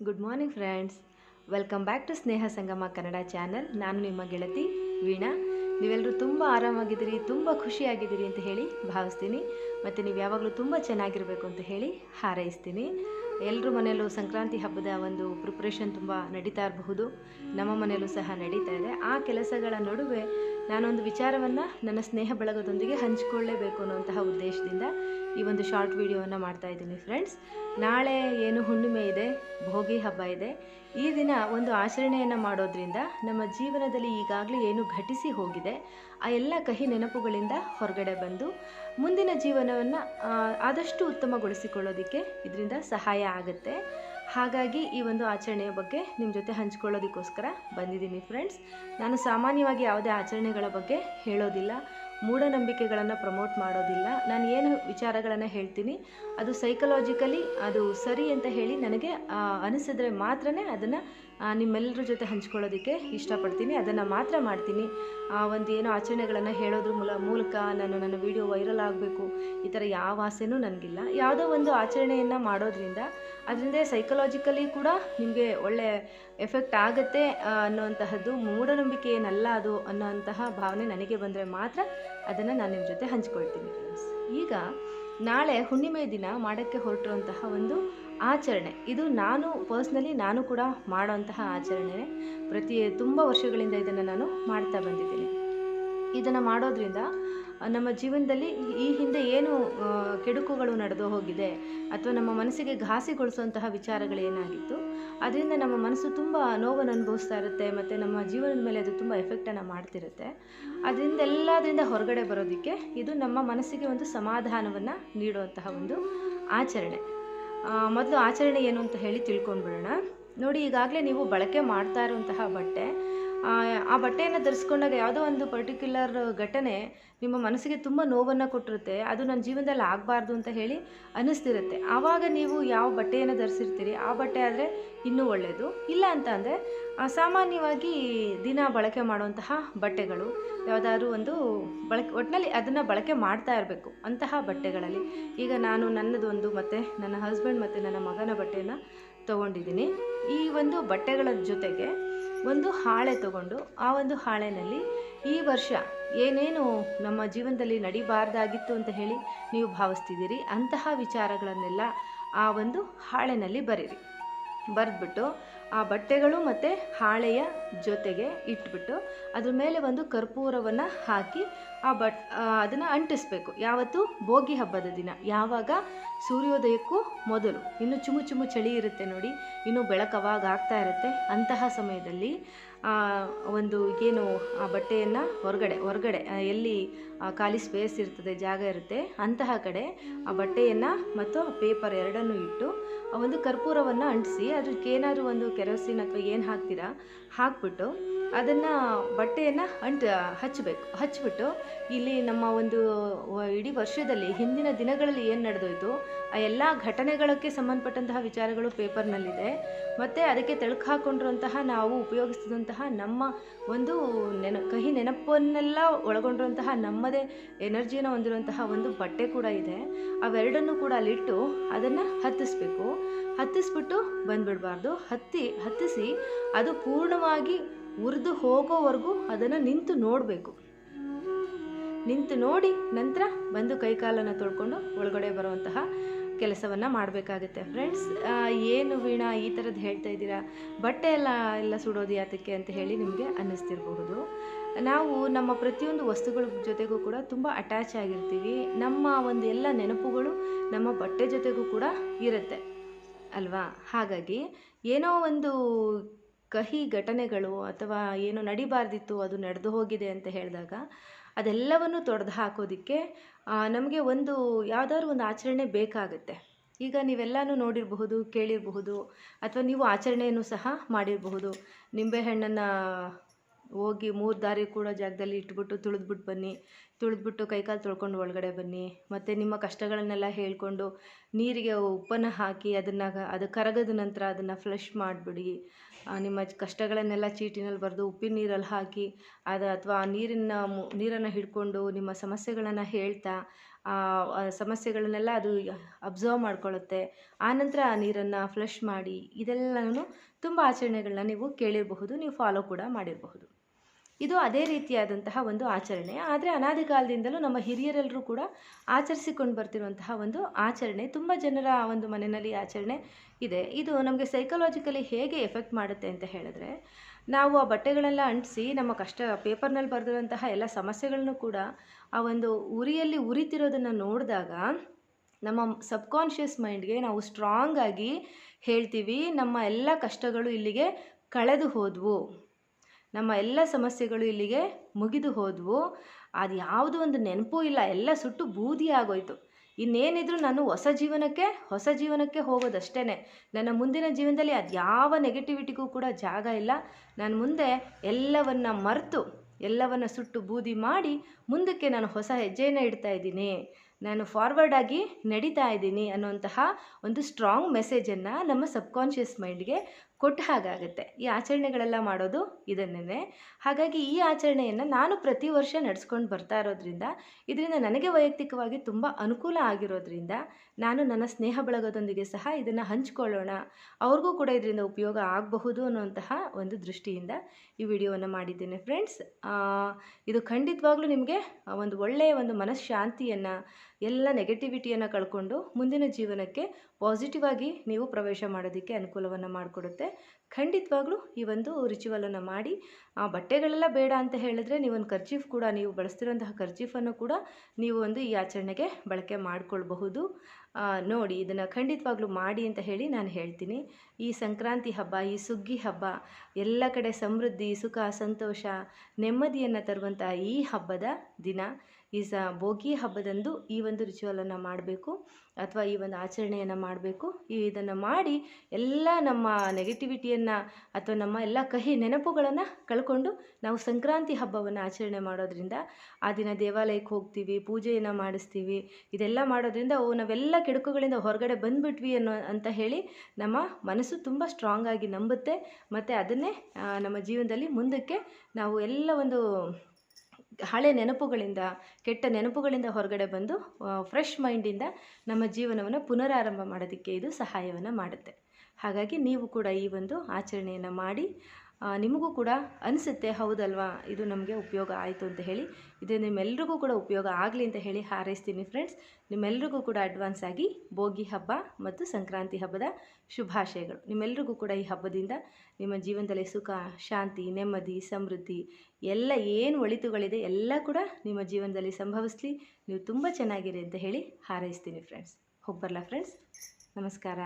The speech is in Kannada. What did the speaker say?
Good morning friends welcome back to Sneha Sangama Kannada channel ನಾನು ನಿಮ್ಮ ಗೆಳತಿ ವೀಣಾ. ನೀವೆಲ್ಲರೂ ತುಂಬ ಆರಾಮಾಗಿದ್ದೀರಿ, ತುಂಬ ಖುಷಿಯಾಗಿದ್ದೀರಿ ಅಂತ ಹೇಳಿ ಭಾವಿಸ್ತೀನಿ. ಮತ್ತು ನೀವು ಯಾವಾಗಲೂ ತುಂಬ ಚೆನ್ನಾಗಿರಬೇಕು ಅಂತ ಹೇಳಿ ಹಾರೈಸ್ತೀನಿ. ಎಲ್ಲರ ಮನೆಯಲ್ಲೂ ಸಂಕ್ರಾಂತಿ ಹಬ್ಬದ ಒಂದು ಪ್ರಿಪ್ರೇಷನ್ ತುಂಬ ನಡೀತಾ ಇರಬಹುದು. ನಮ್ಮ ಮನೆಯಲ್ಲೂ ಸಹ ನಡೀತಾ ಇದೆ. ಆ ಕೆಲಸಗಳ ನಡುವೆ ನಾನೊಂದು ವಿಚಾರವನ್ನು ನನ್ನ ಸ್ನೇಹ ಬಳಗದೊಂದಿಗೆ ಹಂಚಿಕೊಳ್ಳೇಬೇಕು ಅನ್ನುವಂತಹ ಉದ್ದೇಶದಿಂದ ಈ ಒಂದು ಶಾರ್ಟ್ ವಿಡಿಯೋವನ್ನು ಮಾಡ್ತಾ ಇದ್ದೀನಿ ಫ್ರೆಂಡ್ಸ್ ನಾಳೆ ಏನು ಹುಣ್ಣಿಮೆ ಇದೆ, ಭೋಗಿ ಹಬ್ಬ ಇದೆ. ಈ ದಿನ ಒಂದು ಆಚರಣೆಯನ್ನು ಮಾಡೋದ್ರಿಂದ ನಮ್ಮ ಜೀವನದಲ್ಲಿ ಈಗಾಗಲೇ ಏನು ಘಟಿಸಿ ಹೋಗಿದೆ, ಆ ಎಲ್ಲ ಕಹಿ ನೆನಪುಗಳಿಂದ ಹೊರಗಡೆ ಬಂದು ಮುಂದಿನ ಜೀವನವನ್ನು ಆದಷ್ಟು ಉತ್ತಮಗೊಳಿಸಿಕೊಳ್ಳೋದಕ್ಕೆ ಇದರಿಂದ ಸಹಾಯ ಆಗುತ್ತೆ. ಹಾಗಾಗಿ ಈ ಒಂದು ಆಚರಣೆಯ ಬಗ್ಗೆ ನಿಮ್ಮ ಜೊತೆ ಹಂಚ್ಕೊಳ್ಳೋದಕ್ಕೋಸ್ಕರ ಬಂದಿದ್ದೀನಿ ಫ್ರೆಂಡ್ಸ್ ನಾನು ಸಾಮಾನ್ಯವಾಗಿ ಯಾವುದೇ ಆಚರಣೆಗಳ ಬಗ್ಗೆ ಹೇಳೋದಿಲ್ಲ. ಮೂಢನಂಬಿಕೆಗಳನ್ನು ಪ್ರಮೋಟ್ ಮಾಡೋದಿಲ್ಲ. ನಾನು ಏನು ವಿಚಾರಗಳನ್ನು ಹೇಳ್ತೀನಿ. ಅದು ಸೈಕಲಾಜಿಕಲಿ ಅದು ಸರಿ ಅಂತ ಹೇಳಿ ನನಗೆ ಅನಿಸಿದ್ರೆ ಮಾತ್ರನೇ ಅದನ್ನು ನಿಮ್ಮೆಲ್ಲರ ಜೊತೆ ಹಂಚ್ಕೊಳ್ಳೋದಕ್ಕೆ ಇಷ್ಟಪಡ್ತೀನಿ. ಅದನ್ನು ಮಾತ್ರ ಮಾಡ್ತೀನಿ. ಆ ಒಂದು ಏನೋ ಆಚರಣೆಗಳನ್ನು ಹೇಳೋದ್ರ ಮೂಲ, ಮೂಲಕ ನಾನು ನನ್ನ ವಿಡಿಯೋ ವೈರಲ್ ಆಗಬೇಕು. ಈ ಥರ ಯಾವ ಆಸೆನೂ ನನಗಿಲ್ಲ. ಯಾವುದೋ ಒಂದು ಆಚರಣೆಯನ್ನು ಮಾಡೋದ್ರಿಂದ ಅದರಿಂದ ಸೈಕಲಾಜಿಕಲಿ ಕೂಡ ನಿಮಗೆ ಒಳ್ಳೆಯ ಎಫೆಕ್ಟ್ ಆಗುತ್ತೆ ಅನ್ನುವಂತಹದ್ದು ಮೂಢನಂಬಿಕೆ ಏನಲ್ಲ ಅದು ಅನ್ನೋಂತಹ ಭಾವನೆ ನನಗೆ ಬಂದರೆ ಮಾತ್ರ ಅದನ್ನು ನಾನು ನಿಮ್ಮ ಜೊತೆ ಹಂಚ್ಕೊಳ್ತೀನಿ ಫ್ರೆಂಡ್ಸ್ ಈಗ ನಾಳೆ ಹುಣ್ಣಿಮೆ ದಿನ ಮಾಡೋಕ್ಕೆ ಹೊರಟಿರುವಂತಹ ಒಂದು ಆಚರಣೆ. ಇದು ನಾನು ಪರ್ಸ್ನಲಿ ನಾನು ಕೂಡ ಮಾಡೋಂತಹ ಆಚರಣೆ ಪ್ರತಿ ತುಂಬ ವರ್ಷಗಳಿಂದ ಇದನ್ನು ನಾನು ಮಾಡ್ತಾ ಬಂದಿದ್ದೀನಿ. ಇದನ್ನು ಮಾಡೋದ್ರಿಂದ ನಮ್ಮ ಜೀವನದಲ್ಲಿ ಈ ಹಿಂದೆ ಏನು ಕೆಡುಕುಗಳು ನಡೆದು ಹೋಗಿದೆ ಅಥವಾ ನಮ್ಮ ಮನಸ್ಸಿಗೆ ಘಾಸಿಗೊಳಿಸುವಂತಹ ವಿಚಾರಗಳು ಏನಾಗಿತ್ತು, ಅದರಿಂದ ನಮ್ಮ ಮನಸ್ಸು ತುಂಬ ನೋವನ್ನು ಅನುಭವಿಸ್ತಾ ಇರುತ್ತೆ ಮತ್ತು ನಮ್ಮ ಜೀವನದ ಮೇಲೆ ಅದು ತುಂಬ ಎಫೆಕ್ಟನ್ನು ಮಾಡ್ತಿರುತ್ತೆ. ಅದರಿಂದ ಎಲ್ಲದರಿಂದ ಹೊರಗಡೆ ಬರೋದಕ್ಕೆ ಇದು ನಮ್ಮ ಮನಸ್ಸಿಗೆ ಒಂದು ಸಮಾಧಾನವನ್ನು ನೀಡುವಂತಹ ಒಂದು ಆಚರಣೆ. ಮೊದಲು ಆಚರಣೆ ಏನು ಅಂತ ಹೇಳಿ ತಿಳ್ಕೊಂಡ್ಬಿಡೋಣ. ನೋಡಿ, ಈಗಾಗಲೇ ನೀವು ಬಳಕೆ ಮಾಡ್ತಾ ಇರುವಂತಹ ಬಟ್ಟೆ ಆ, ಬಟ್ಟೆಯನ್ನು ಧರಿಸ್ಕೊಂಡಾಗ ಯಾವುದೋ ಒಂದು ಪರ್ಟಿಕ್ಯುಲರ್ ಘಟನೆ ನಿಮ್ಮ ಮನಸ್ಸಿಗೆ ತುಂಬ ನೋವನ್ನು ಕೊಟ್ಟಿರುತ್ತೆ. ಅದು ನನ್ನ ಜೀವನದಲ್ಲಿ ಆಗಬಾರ್ದು ಅಂತ ಹೇಳಿ ಅನ್ನಿಸ್ತಿರುತ್ತೆ. ಆವಾಗ ನೀವು ಯಾವ ಬಟ್ಟೆಯನ್ನು ಧರಿಸಿರ್ತೀರಿ? ಆ ಬಟ್ಟೆ ಆದರೆ ಇನ್ನೂ ಒಳ್ಳೆಯದು ಇಲ್ಲ ಅಂತ ಅಂದರೆ ಸಾಮಾನ್ಯವಾಗಿ ದಿನ ಬಳಕೆ ಮಾಡುವಂತಹ ಬಟ್ಟೆಗಳು ಯಾವುದಾದ್ರೂ ಒಂದು ಬಳಕೆ ಒಟ್ಟಿನಲ್ಲಿ ಅದನ್ನು ಬಳಕೆ ಮಾಡ್ತಾ ಇರಬೇಕು ಅಂತಹ ಬಟ್ಟೆಗಳಲ್ಲಿ. ಈಗ ನಾನು ನನ್ನದೊಂದು ಮತ್ತು ನನ್ನ ಹಸ್ಬೆಂಡ್ ಮತ್ತು ನನ್ನ ಮಗನ ಬಟ್ಟೆಯನ್ನು ತೊಗೊಂಡಿದ್ದೀನಿ. ಈ ಒಂದು ಬಟ್ಟೆಗಳ ಜೊತೆಗೆ ಒಂದು ಹಾಳೆ ತಗೊಂಡು ಆ ಒಂದು ಹಾಳೆನಲ್ಲಿ ಈ ವರ್ಷ ಏನೇನು ನಮ್ಮ ಜೀವನದಲ್ಲಿ ನಡಿಬಾರ್ದಾಗಿತ್ತು ಅಂತ ಹೇಳಿ ನೀವು ಭಾವಿಸ್ತಿದ್ದೀರಿ, ಅಂತಹ ವಿಚಾರಗಳನ್ನೆಲ್ಲ ಆ ಒಂದು ಹಾಳೆನಲ್ಲಿ ಬರೀರಿ. ಬರೆದ್ಬಿಟ್ಟು ಆ ಬಟ್ಟೆಗಳು ಮತ್ತು ಹಾಳೆಯ ಜೊತೆಗೆ ಇಟ್ಬಿಟ್ಟು ಅದ್ರ ಮೇಲೆ ಒಂದು ಕರ್ಪೂರವನ್ನು ಹಾಕಿ ಆ ಬಟ್ ಅದನ್ನು ಅಂಟಿಸ್ಬೇಕು. ಯಾವತ್ತು ಭೋಗಿ ಹಬ್ಬದ ದಿನ. ಯಾವಾಗ? ಸೂರ್ಯೋದಯಕ್ಕೂ ಮೊದಲು. ಇನ್ನು ಚುಮು ಚುಮು ಚಳಿ ಇರುತ್ತೆ ನೋಡಿ. ಇನ್ನು ಬೆಳಕು ಅವಾಗ ಆಗ್ತಾ ಇರುತ್ತೆ. ಅಂತಹ ಸಮಯದಲ್ಲಿ ಒಂದು ಏನು, ಆ ಬಟ್ಟೆಯನ್ನು ಹೊರಗಡೆ ಹೊರಗಡೆ ಎಲ್ಲಿ ಖಾಲಿ ಸ್ಪೇಸ್ ಇರ್ತದೆ, ಜಾಗ ಇರುತ್ತೆ, ಅಂತಹ ಕಡೆ ಆ ಬಟ್ಟೆಯನ್ನು ಮತ್ತು ಪೇಪರ್ ಎರಡನ್ನು ಇಟ್ಟು, ಆ ಒಂದು ಕರ್ಪೂರವನ್ನು ಅಂಟಿಸಿ ಅದಕ್ಕೆ ಏನಾದರೂ ಒಂದು ಕೆರೋಸಿನ್ ಅಥವಾ ಏನು ಹಾಕ್ತೀರಾ, ಹಾಕ್ಬಿಟ್ಟು ಅದನ್ನು ಬಟ್ಟೆಯನ್ನು ಅಂಟ ಹಚ್ಚಬೇಕು ಹಚ್ಚಿಬಿಟ್ಟು ಇಲ್ಲಿ ನಮ್ಮ ಒಂದು ಇಡೀ ವರ್ಷದಲ್ಲಿ, ಹಿಂದಿನ ದಿನಗಳಲ್ಲಿ ಏನು ನಡೆದೋಯ್ತು, ಆ ಎಲ್ಲ ಘಟನೆಗಳಕ್ಕೆ ಸಂಬಂಧಪಟ್ಟಂತಹ ವಿಚಾರಗಳು ಪೇಪರ್ನಲ್ಲಿದೆ. ಮತ್ತು ಅದಕ್ಕೆ ತಳುಕು ಹಾಕೊಂಡಿರುವಂತಹ ನಾವು ಉಪಯೋಗಿಸಿದಂತಹ ನಮ್ಮ ಒಂದು ನೆನ, ಕಹಿ ನೆನಪನ್ನೆಲ್ಲ ಒಳಗೊಂಡಿರುವಂತಹ ನಮ್ಮದೇ ಎನರ್ಜಿಯನ್ನು ಹೊಂದಿರುವಂತಹ ಒಂದು ಬಟ್ಟೆ ಕೂಡ ಇದೆ. ಅವೆರಡನ್ನು ಕೂಡ ಅಲ್ಲಿಟ್ಟು ಅದನ್ನು ಹತ್ತಿಸ್ಬೇಕು. ಹತ್ತಿಸ್ಬಿಟ್ಟು ಬಂದ್ಬಿಡಬಾರ್ದು. ಹತ್ತಿ, ಹತ್ತಿಸಿ ಅದು ಪೂರ್ಣವಾಗಿ ಉರಿದು ಹೋಗೋವರೆಗೂ ಅದನ್ನು ನಿಂತು ನೋಡಬೇಕು. ನಿಂತು ನೋಡಿ ನಂತರ ಬಂದು ಕೈಕಾಲನ್ನು ತೊಳ್ಕೊಂಡು ಒಳಗಡೆ ಬರುವಂತಹ ಕೆಲಸವನ್ನು ಮಾಡಬೇಕಾಗುತ್ತೆ. ಫ್ರೆಂಡ್ಸ್ ಏನು ವೀಣಾ ಈ ಥರದ್ದು ಹೇಳ್ತಾ ಇದ್ದೀರಾ? ಬಟ್ಟೆ ಎಲ್ಲ ಎಲ್ಲ ಸುಡೋದು ಯಾತಕ್ಕೆ ಅಂತ ಹೇಳಿ ನಿಮಗೆ ಅನ್ನಿಸ್ತಿರಬಹುದು. ನಾವು ನಮ್ಮ ಪ್ರತಿಯೊಂದು ವಸ್ತುಗಳ ಜೊತೆಗೂ ಕೂಡ ತುಂಬ ಅಟ್ಯಾಚ್ ಆಗಿರ್ತೀವಿ. ನಮ್ಮ ಒಂದು ಎಲ್ಲ ನೆನಪುಗಳು ನಮ್ಮ ಬಟ್ಟೆ ಜೊತೆಗೂ ಕೂಡ ಇರುತ್ತೆ. ಅಲ್ವಾ? ಹಾಗಾಗಿ ಏನೋ ಒಂದು ಕಹಿ ಘಟನೆಗಳು ಅಥವಾ ಏನು ನಡಿಬಾರ್ದಿತ್ತು, ಅದು ನಡೆದು ಹೋಗಿದೆ ಅಂತ ಹೇಳಿದಾಗ ಅದೆಲ್ಲವನ್ನು ತೊಡೆದು ಹಾಕೋದಕ್ಕೆ ನಮಗೆ ಒಂದು ಯಾವುದಾದ್ರು ಒಂದು ಆಚರಣೆ ಬೇಕಾಗುತ್ತೆ. ಈಗ ನೀವೆಲ್ಲನೂ ನೋಡಿರಬಹುದು, ಕೇಳಿರಬಹುದು, ಅಥವಾ ನೀವು ಆಚರಣೆಯನ್ನು ಸಹ ಮಾಡಿರಬಹುದು. ನಿಂಬೆಹಣ್ಣನ್ನು ಹೋಗಿ ಮೂರು ದಾರಿ ಕೂಡೋ ಜಾಗದಲ್ಲಿ ಇಟ್ಬಿಟ್ಟು ತುಳಿದ್ಬಿಟ್ಟು ಬನ್ನಿ. ತುಳಿದ್ಬಿಟ್ಟು ಕೈಕಾಲು ತೊಳ್ಕೊಂಡು ಒಳಗಡೆ ಬನ್ನಿ. ಮತ್ತು ನಿಮ್ಮ ಕಷ್ಟಗಳನ್ನೆಲ್ಲ ಹೇಳಿಕೊಂಡು ನೀರಿಗೆ ಉಪ್ಪನ್ನು ಹಾಕಿ ಅದನ್ನು ಅದು ಕರಗದ ನಂತರ ಅದನ್ನು ಫ್ಲಶ್ ಮಾಡಿಬಿಡಿ. ನಿಮ್ಮ ಕಷ್ಟಗಳನ್ನೆಲ್ಲ ಚೀಟಿನಲ್ಲಿ ಬರೆದು ಉಪ್ಪಿನ ನೀರಲ್ಲಿ ಹಾಕಿ, ಅದು ಅಥವಾ ಆ ನೀರಿನ ನೀರನ್ನು ಹಿಡ್ಕೊಂಡು ನಿಮ್ಮ ಸಮಸ್ಯೆಗಳನ್ನು ಹೇಳ್ತಾ, ಆ ಸಮಸ್ಯೆಗಳನ್ನೆಲ್ಲ ಅದು ಅಬ್ಸರ್ವ್ ಮಾಡ್ಕೊಳ್ಳುತ್ತೆ. ಆನಂತರ ಆ ನೀರನ್ನು ಫ್ಲಶ್ ಮಾಡಿ, ಇದೆಲ್ಲನೂ ತುಂಬ ಆಚರಣೆಗಳನ್ನ ನೀವು ಕೇಳಿರಬಹುದು, ನೀವು ಫಾಲೋ ಕೂಡ ಮಾಡಿರಬಹುದು. ಇದು ಅದೇ ರೀತಿಯಾದಂತಹ ಒಂದು ಆಚರಣೆ. ಆದರೆ ಅನಾದಿ ಕಾಲದಿಂದಲೂ ನಮ್ಮ ಹಿರಿಯರೆಲ್ಲರೂ ಕೂಡ ಆಚರಿಸಿಕೊಂಡು ಬರ್ತಿರುವಂತಹ ಒಂದು ಆಚರಣೆ. ತುಂಬ ಜನರ ಒಂದು ಮನೆಯಲ್ಲಿ ಆಚರಣೆ ಇದೆ. ಇದು ನಮಗೆ ಸೈಕಲಾಜಿಕಲಿ ಹೇಗೆ ಎಫೆಕ್ಟ್ ಮಾಡುತ್ತೆ ಅಂತ ಹೇಳಿದ್ರೆ, ನಾವು ಆ ಬಟ್ಟೆಗಳೆಲ್ಲ ಅಂಟಿಸಿ ನಮ್ಮ ಕಷ್ಟ, ಪೇಪರ್ನಲ್ಲಿ ಬರೆದಿರುವಂತಹ ಎಲ್ಲ ಸಮಸ್ಯೆಗಳನ್ನು ಕೂಡ ಆ ಒಂದು ಉರಿಯಲ್ಲಿ ಉರಿತಿರೋದನ್ನು ನೋಡಿದಾಗ ನಮ್ಮ ಸಬ್ಕಾನ್ಷಿಯಸ್ ಮೈಂಡ್ಗೆ ನಾವು ಸ್ಟ್ರಾಂಗ್ ಆಗಿ ಹೇಳ್ತೀವಿ, ನಮ್ಮ ಎಲ್ಲ ಕಷ್ಟಗಳು ಇಲ್ಲಿಗೆ ಕಳೆದು ಹೋದವು. ನಮ್ಮ ಎಲ್ಲ ಸಮಸ್ಯೆಗಳು ಇಲ್ಲಿಗೆ ಮುಗಿದು ಹೋದವು. ಅದು ಯಾವುದೋ ಒಂದು ನೆನಪೂ ಇಲ್ಲ. ಎಲ್ಲ ಸುಟ್ಟು ಬೂದಿ ಆಗೋಯ್ತು. ಇನ್ನೇನಿದ್ರು ನಾನು ಹೊಸ ಜೀವನಕ್ಕೆ ಹೊಸ ಜೀವನಕ್ಕೆ ಹೋಗೋದಷ್ಟೇ ನನ್ನ ಮುಂದಿನ ಜೀವನದಲ್ಲಿ ಅದು ಯಾವ ನೆಗೆಟಿವಿಟಿಗೂ ಕೂಡ ಜಾಗ ಇಲ್ಲ. ನಾನು ಮುಂದೆ ಎಲ್ಲವನ್ನ ಮರೆತು, ಎಲ್ಲವನ್ನ ಸುಟ್ಟು ಬೂದಿ ಮಾಡಿ ಮುಂದಕ್ಕೆ ನಾನು ಹೊಸ ಹೆಜ್ಜೆಯನ್ನು ಇಡ್ತಾ ಇದ್ದೀನಿ. ನಾನು ಫಾರ್ವರ್ಡ್ ಆಗಿ ನಡೀತಾ ಇದ್ದೀನಿ ಅನ್ನುವಂತಹ ಒಂದು ಸ್ಟ್ರಾಂಗ್ ಮೆಸೇಜನ್ನು ನಮ್ಮ ಸಬ್ಕಾನ್ಷಿಯಸ್ ಮೈಂಡ್ಗೆ ಕೊಟ್ಟ ಹಾಗಾಗುತ್ತೆ. ಈ ಆಚರಣೆಗಳೆಲ್ಲ ಮಾಡೋದು ಇದನ್ನೇ ಹಾಗಾಗಿ ಈ ಆಚರಣೆಯನ್ನು ನಾನು ಪ್ರತಿ ವರ್ಷ ನಡೆಸ್ಕೊಂಡು ಬರ್ತಾ ಇರೋದ್ರಿಂದ, ಇದರಿಂದ ನನಗೆ ವೈಯಕ್ತಿಕವಾಗಿ ತುಂಬ ಅನುಕೂಲ ಆಗಿರೋದ್ರಿಂದ, ನಾನು ನನ್ನ ಸ್ನೇಹ ಬಳಗದೊಂದಿಗೆ ಸಹ ಇದನ್ನು ಹಂಚ್ಕೊಳ್ಳೋಣ, ಅವ್ರಿಗೂ ಕೂಡ ಇದರಿಂದ ಉಪಯೋಗ ಆಗಬಹುದು ಅನ್ನುವಂತಹ ಒಂದು ದೃಷ್ಟಿಯಿಂದ ಈ ವಿಡಿಯೋವನ್ನು ಮಾಡಿದ್ದೇನೆ ಫ್ರೆಂಡ್ಸ್ ಇದು ಖಂಡಿತವಾಗ್ಲೂ ನಿಮಗೆ ಒಂದು ಒಳ್ಳೆಯ ಒಂದು ಮನಃಶಾಂತಿಯನ್ನು ಎಲ್ಲ ನೆಗೆಟಿವಿಟಿಯನ್ನು ಕಳ್ಕೊಂಡು ಮುಂದಿನ ಜೀವನಕ್ಕೆ ಪಾಸಿಟಿವ್ ಆಗಿ ನೀವು ಪ್ರವೇಶ ಮಾಡೋದಕ್ಕೆ ಅನುಕೂಲವನ್ನು ಮಾಡಿಕೊಡುತ್ತೆ. ಖಂಡಿತವಾಗ್ಲೂ ಈ ಒಂದು ರಿಚುವಲನ್ನು ಮಾಡಿ, ಆ ಬಟ್ಟೆಗಳೆಲ್ಲ ಬೇಡ ಅಂತ ಹೇಳಿದ್ರೆ ನೀವೊಂದು ಖರ್ಚೀಫ್ ಕೂಡ, ನೀವು ಬಳಸ್ತಿರೋಂತಹ ಖರ್ಚೀಫನ್ನು ಕೂಡ ನೀವು ಒಂದು ಈ ಆಚರಣೆಗೆ ಬಳಕೆ ಮಾಡಿಕೊಳ್ಬಹುದು. ನೋಡಿ, ಇದನ್ನು ಖಂಡಿತವಾಗ್ಲೂ ಮಾಡಿ ಅಂತ ಹೇಳಿ ನಾನು ಹೇಳ್ತೀನಿ. ಈ ಸಂಕ್ರಾಂತಿ ಹಬ್ಬ, ಈ ಸುಗ್ಗಿ ಹಬ್ಬ, ಎಲ್ಲ ಕಡೆ ಸಮೃದ್ಧಿ, ಸುಖ, ಸಂತೋಷ, ನೆಮ್ಮದಿಯನ್ನು ತರುವಂತಹ ಈ ಹಬ್ಬದ ದಿನ. ಈ ಸ ಭೋಗಿ ಹಬ್ಬದಂದು ಈ ಒಂದು ರಿಚುವಲನ್ನು ಮಾಡಬೇಕು ಅಥವಾ ಈ ಒಂದು ಆಚರಣೆಯನ್ನು ಮಾಡಬೇಕು. ಈ ಇದನ್ನು ಮಾಡಿ ಎಲ್ಲ ನಮ್ಮ ನೆಗೆಟಿವಿಟಿಯನ್ನು ಅಥವಾ ನಮ್ಮ ಎಲ್ಲ ಕಹಿ ನೆನಪುಗಳನ್ನು ಕಳ್ಕೊಂಡು ನಾವು ಸಂಕ್ರಾಂತಿ ಹಬ್ಬವನ್ನು ಆಚರಣೆ ಮಾಡೋದ್ರಿಂದ ಆ ದಿನ ದೇವಾಲಯಕ್ಕೆ ಹೋಗ್ತೀವಿ, ಪೂಜೆಯನ್ನು ಮಾಡಿಸ್ತೀವಿ, ಇದೆಲ್ಲ ಮಾಡೋದ್ರಿಂದ ಓ ನಾವೆಲ್ಲ ಕೆಡುಕುಗಳಿಂದ ಹೊರಗಡೆ ಬಂದುಬಿಟ್ವಿ ಅನ್ನೋ ಅಂತ ಹೇಳಿ ನಮ್ಮ ಮನಸ್ಸು ತುಂಬ ಸ್ಟ್ರಾಂಗ್ ಆಗಿ ನಂಬುತ್ತೆ. ಮತ್ತು ಅದನ್ನೇ ನಮ್ಮ ಜೀವನದಲ್ಲಿ ಮುಂದಕ್ಕೆ ನಾವು ಎಲ್ಲ ಒಂದು ಹಳೆ ನೆನಪುಗಳಿಂದ, ಕೆಟ್ಟ ನೆನಪುಗಳಿಂದ ಹೊರಗಡೆ ಬಂದು ಫ್ರೆಶ್ ಮೈಂಡಿಂದ ನಮ್ಮ ಜೀವನವನ್ನು ಪುನರಾರಂಭ ಮಾಡೋದಕ್ಕೆ ಇದು ಸಹಾಯವನ್ನು ಮಾಡುತ್ತೆ. ಹಾಗಾಗಿ ನೀವು ಕೂಡ ಈ ಒಂದು ಆಚರಣೆಯನ್ನು ಮಾಡಿ ನಿಮಗೂ ಕೂಡ ಅನಿಸುತ್ತೆ, ಹೌದಲ್ವಾ? ಇದು ನಮಗೆ ಉಪಯೋಗ ಆಯಿತು ಅಂತ ಹೇಳಿ. ಇದು ನಿಮ್ಮೆಲ್ರಿಗೂ ಕೂಡ ಉಪಯೋಗ ಆಗಲಿ ಅಂತ ಹೇಳಿ ಹಾರೈಸ್ತೀನಿ ಫ್ರೆಂಡ್ಸ್ ನಿಮ್ಮೆಲ್ರಿಗೂ ಕೂಡ ಅಡ್ವಾನ್ಸ್ ಆಗಿ ಭೋಗಿ ಹಬ್ಬ ಮತ್ತು ಸಂಕ್ರಾಂತಿ ಹಬ್ಬದ ಶುಭಾಶಯಗಳು. ನಿಮ್ಮೆಲ್ರಿಗೂ ಕೂಡ ಈ ಹಬ್ಬದಿಂದ ನಿಮ್ಮ ಜೀವನದಲ್ಲಿ ಸುಖ, ಶಾಂತಿ, ನೆಮ್ಮದಿ, ಸಮೃದ್ಧಿ ಎಲ್ಲ ಏನು ಒಳಿತುಗಳಿದೆ ಎಲ್ಲ ಕೂಡ ನಿಮ್ಮ ಜೀವನದಲ್ಲಿ ಸಂಭವಿಸಲಿ. ನೀವು ತುಂಬ ಚೆನ್ನಾಗಿರಿ ಅಂತ ಹೇಳಿ ಹಾರೈಸ್ತೀನಿ ಫ್ರೆಂಡ್ಸ್ ಹೋಗ್ಬರಲ್ಲ ಫ್ರೆಂಡ್ಸ್ ನಮಸ್ಕಾರ.